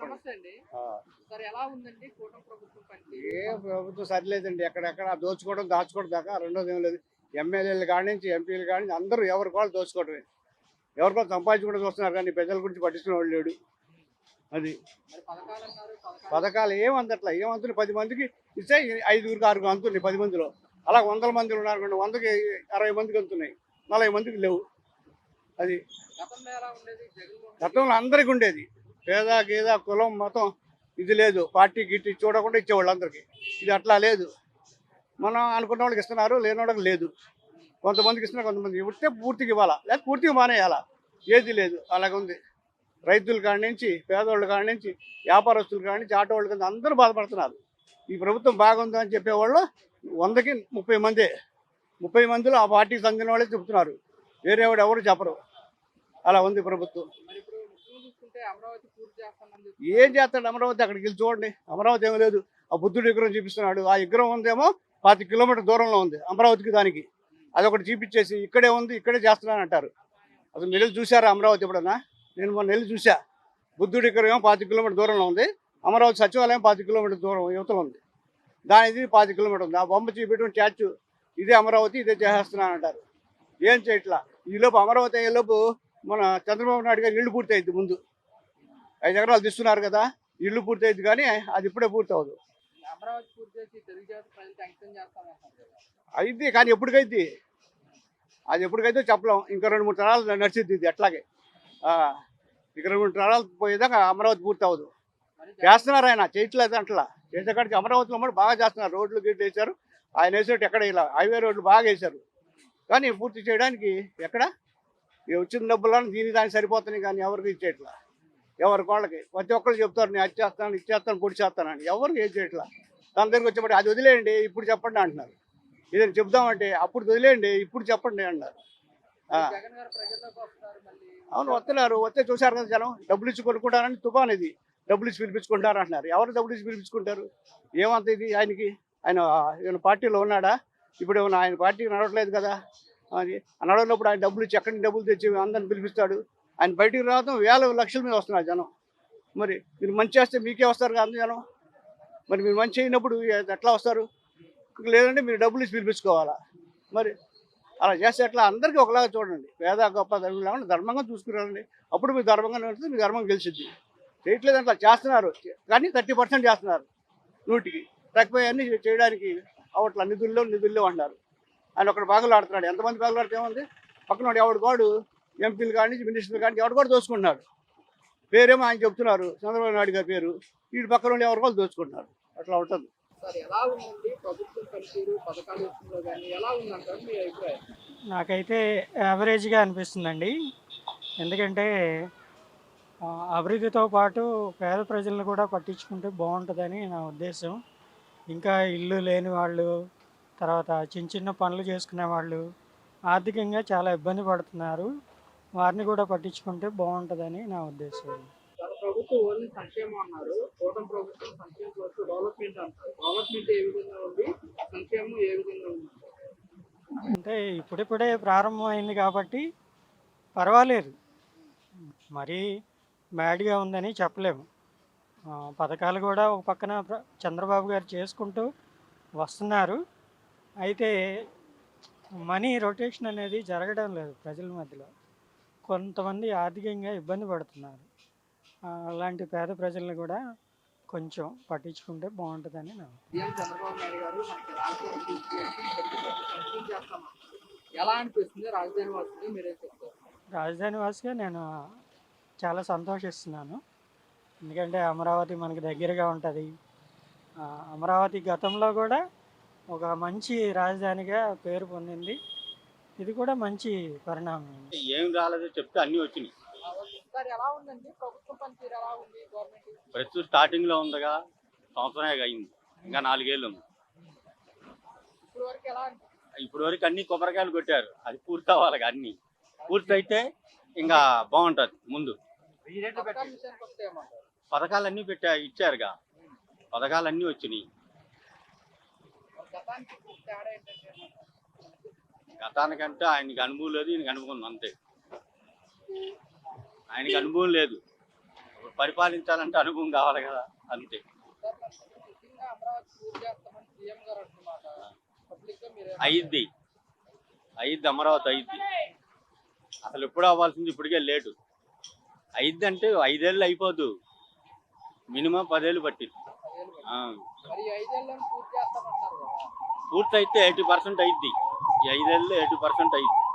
చెప్పండి ఏ ప్రభుత్వం సరిలేదండి. ఎక్కడెక్కడ దోచుకోవడం దాచుకోవడం దాకా రెండోది ఏం లేదు. ఎమ్మెల్యేలు కాడి నుంచి ఎంపీలు కాడి నుంచి అందరూ ఎవరికి వాళ్ళు దోచుకోవడమే. ఎవరికి వాళ్ళు సంపాదించుకుంటూ చూస్తున్నారు కానీ ప్రజల గురించి పట్టించుకునే వాళ్ళు లేడు. అది. పథకాలు అన్నారు పథకాలు పథకాలు ఏం అందట్లా? ఏం అందుతున్నాయి? పది మందికి ఇస్తే ఐదుగురికి ఆరుగురు అందుతున్నాయి పది మందిలో. అలా వందల మంది ఉన్నారు వందకి అరవై మందికి అందుతున్నాయి. నలభై మందికి లేవు. అది. గతంలో అందరికి ఉండేది. పేద గీద కులం మతం ఇది లేదు. పార్టీ గిట్టి చూడకుండా ఇచ్చేవాళ్ళు అందరికీ. ఇది అట్లా లేదు. మనం అనుకున్న వాళ్ళకి ఇస్తున్నారు లేని వాళ్ళకి లేదు. కొంతమందికి ఇస్తున్నారు కొంతమంది ఇస్తే పూర్తిగా ఇవ్వాలా? లేక పూర్తిగా మానేయాలా? ఏది లేదు. అలాగే ఉంది. రైతుల కాడి నుంచి పేదవాళ్ళ కాడి నుంచి వ్యాపారస్తుల కాడి నుంచి ఆటో వాళ్ళ కింద అందరూ బాధపడుతున్నారు. ఈ ప్రభుత్వం బాగుందని అని చెప్పేవాళ్ళు వందకి ముప్పై మందే. ముప్పై మందిలో ఆ పార్టీకి చెందిన వాళ్ళే చెప్తున్నారు వేరే వాడు ఎవరు చెప్పరు. అలా ఉంది ప్రభుత్వం. ఏం చేస్తాడు అమరావతి? అక్కడికి వెళ్ళి చూడండి. అమరావతి ఏమీ లేదు. ఆ బుద్ధుడు విగ్రహం చూపిస్తున్నాడు. ఆ విగ్రహం ఉందేమో పాతి కిలోమీటర్ దూరంలో ఉంది అమరావతికి దానికి. అదొకటి చూపించేసి ఇక్కడే ఉంది ఇక్కడే చేస్తున్నాను అంటారు. అసలు నెల్లు వెళ్ళి చూసారా అమరావతి ఎప్పుడన్నా? నేను మొన్న వెళ్ళి చూసా బుద్ధుడి విగ్రహం పాతి కిలోమీటర్ దూరంలో ఉంది అమరావతి సచివాలయం పాతి కిలోమీటర్ దూరం యువతలో ఉంది. దానిది పాతి కిలోమీటర్ ఉంది. ఆ బొమ్మ చూపించడం స్టాచ్యూ ఇదే అమరావతి ఇదే చేసేస్తున్నాను అంటారు. ఏం చేయట్లా? ఈలోపు అమరావతి అయ్యేలోపు మన చంద్రబాబు నాయుడు గారు ఇల్లు పూర్తి అయింది ముందు. ఐదు ఎకరాలు తీస్తున్నారు కదా ఇల్లు పూర్తి అయింది కానీ అది ఇప్పుడే పూర్తి అవ్వదు అమరావతి పూర్తి చేసి తెలుగుదేశం ప్రజలకు అంకితం చేస్తామంటారు కదా. అయింది కానీ ఎప్పటికైతే అది ఎప్పటికైతే చెప్పలేం. ఇంకా రెండు మూడు తరాలు నడిచిద్ది ఇది అట్లాగే. ఇంకా రెండు మూడు తరాలు పోయేదాకా అమరావతి పూర్తి అవ్వదు మరి చేస్తున్నారు ఆయన చేయట్లేదు అంటలా. చేసేకాడికి అమరావతిలో కూడా బాగా చేస్తున్నారు. రోడ్లు గిట్లు వేశారు. ఆయన వేసేట్టు ఎక్కడ ఇలా హైవే రోడ్లు బాగా వేశారు. కానీ పూర్తి చేయడానికి ఎక్కడ? వచ్చిన డబ్బులను దీని దానికి సరిపోతున్నాయి కానీ ఎవరికి ఇచ్చేట్లా? ఎవరికి వాళ్ళకి ప్రతి ఒక్కరు చెప్తారు నేను అది చేస్తాను ఇది చేస్తాను పొడి చేస్తానని. ఎవరికి ఏం చేయట్లా? తన దగ్గరికి వచ్చేప్పటి అది వదిలేయండి ఇప్పుడు చెప్పండి అంటున్నారు. ఇదని చెప్దామంటే అప్పుడు వదిలేయండి ఇప్పుడు చెప్పండి అన్నారు అవును వస్తున్నారు. వస్తే చూశారు కదా జనం. డబ్బులు ఇచ్చి కొనుక్కుంటారని తుఫాన్ ఇది. డబ్బులు ఇచ్చి పిలిపించుకుంటారు అంటున్నారు. ఎవరు డబ్బులు ఇచ్చి పిలిపించుకుంటారు? ఏమంత ఇది ఆయనకి? ఆయన ఈయన పార్టీలో ఉన్నాడా? ఇప్పుడు ఏమన్నా ఆయన పార్టీకి నడవట్లేదు కదా? అది నడవనప్పుడు ఆయన డబ్బులు ఇచ్చి ఎక్కడి డబ్బులు తెచ్చి అందరిని పిలిపిస్తాడు? ఆయన బయటికి రావడం వేల లక్షల మీద వస్తున్నారు జనం. మరి మీరు మంచి చేస్తే మీకే వస్తారు కదా జనం? మరి మీరు మంచి అయినప్పుడు ఎట్లా వస్తారు? లేదంటే మీరు డబ్బులు ఇచ్చి పిలిపించుకోవాలా? మరి అలా చేస్తే ఎట్లా? అందరికీ ఒకలాగా చూడండి. పేద గొప్ప ధర్మం లేకుండా ధర్మంగా చూసుకురండి. అప్పుడు మీరు ధర్మంగా నడిస్తే మీ ధర్మం గెలిచిద్ది. చేయట్లేదు అట్లా చేస్తున్నారు. కానీ థర్టీ పర్సెంట్ చేస్తున్నారు నూటికి. తక్కువ అన్ని చేయడానికి అవట్ల నిధుల్లో నిధుల్లో అంటారు. ఆయన ఒకటి బాగులు ఆడుతున్నాడు ఎంతమంది బాగులు ఆడితే ఏముంది? పక్కన ఎవడు? వాడు ఎంపీలు కాడి నుంచి మినిస్టర్లు కాడి నుంచి ఎవడు కూడా దోచుకుంటున్నాడు పేరేమో ఆయన చెప్తున్నారు. చంద్రబాబు నాయుడు గారి పేరు. వీడి పక్కన వాళ్ళు ఎవరు వాళ్ళు దోచుకుంటున్నారు. అట్లా ఉంటుంది. కానీ నాకైతే యావరేజ్గా అనిపిస్తుందండి. ఎందుకంటే ఆ, అభివృద్ధితో పాటు పేద ప్రజలను కూడా పట్టించుకుంటే బాగుంటుందని నా ఉద్దేశం. ఇంకా ఇల్లు లేని వాళ్ళు తర్వాత చిన్న చిన్న పనులు చేసుకునే వాళ్ళు ఆర్థికంగా చాలా ఇబ్బంది పడుతున్నారు. వారిని కూడా పట్టించుకుంటే బాగుంటుందని నా ఉద్దేశం. గత ప్రభుత్వం ఓన్లీ సంక్షేమం అన్నారు. కూటమి ప్రభుత్వం సంక్షేమం వరకు డెవలప్మెంట్ అంటారు. డెవలప్మెంట్ ఏ విధంగా ఉంది? సంక్షేమం ఏ విధంగా ఉంది? అంటే ఇప్పుడిప్పుడే ప్రారంభమైంది కాబట్టి పర్వాలేదు. మరీ బ్యాడ్గా ఉందని చెప్పలేము. పథకాలు కూడా ఒక పక్కన చంద్రబాబు గారు చేసుకుంటూ వస్తున్నారు. అయితే మనీ రొటేషన్ అనేది జరగడం లేదు ప్రజల మధ్యలో. కొంతమంది ఆర్థికంగా ఇబ్బంది పడుతున్నారు. అలాంటి పేద ప్రజలను కూడా కొంచెం పట్టించుకుంటే బాగుంటుందని నా రాజధాని వాసిగా నేను చాలా సంతోషిస్తున్నాను. ఎందుకంటే అమరావతి మనకి దగ్గరగా ఉంటుంది. అమరావతి గతంలో కూడా ఒక మంచి రాజధానిగా పేరు పొందింది. ఇది కూడా మంచి పరిణామం ఏం రాలేదో చెప్తే అన్నీ వచ్చినాయి. ప్రస్తుతం స్టార్టింగ్లో ఉందిగా సంవత్సరమే అయింది. ఇంకా నాలుగేళ్ళు ఉంది. ఇప్పుడు వరకు ఎలా అనిపిస్తుంది ఇప్పుడు వరకు అన్ని కొబ్బరికాయలు కొట్టారు. అది పూర్తి అవ్వాలి అన్ని. పూర్తి అయితే ఇంకా బాగుంటది ముందు. పథకాలు అన్ని పెట్టా ఇచ్చారుగా. పథకాలు అన్నీ వచ్చినాయి మరి గతానికి ఇప్పుడు తేడా ఏంటంటే గతానికంటే ఆయనకి అనుభవం లేదు ఈయనకి అనుభవం అంతే. ఆయనకి అనుభవం లేదు. పరిపాలించాలంటే అనుభవం కావాలి కదా అంతే. అయ్యిద్ది అయ్యిద్ది అమరావతి అయ్యిద్ది అసలు ఎప్పుడు అవ్వాల్సింది ఇప్పటికే లేటు. అయ్యిద్ది అంటే ఐదేళ్ళు అయిపోదు మినిమం పదేళ్ళు పట్టింది. పూర్తి అయితే ఎయిటీ పర్సెంట్ అయ్యిద్ది ఈ ఐదేళ్ళు ఎయిటీ పర్సెంట్ అయ్యిద్ది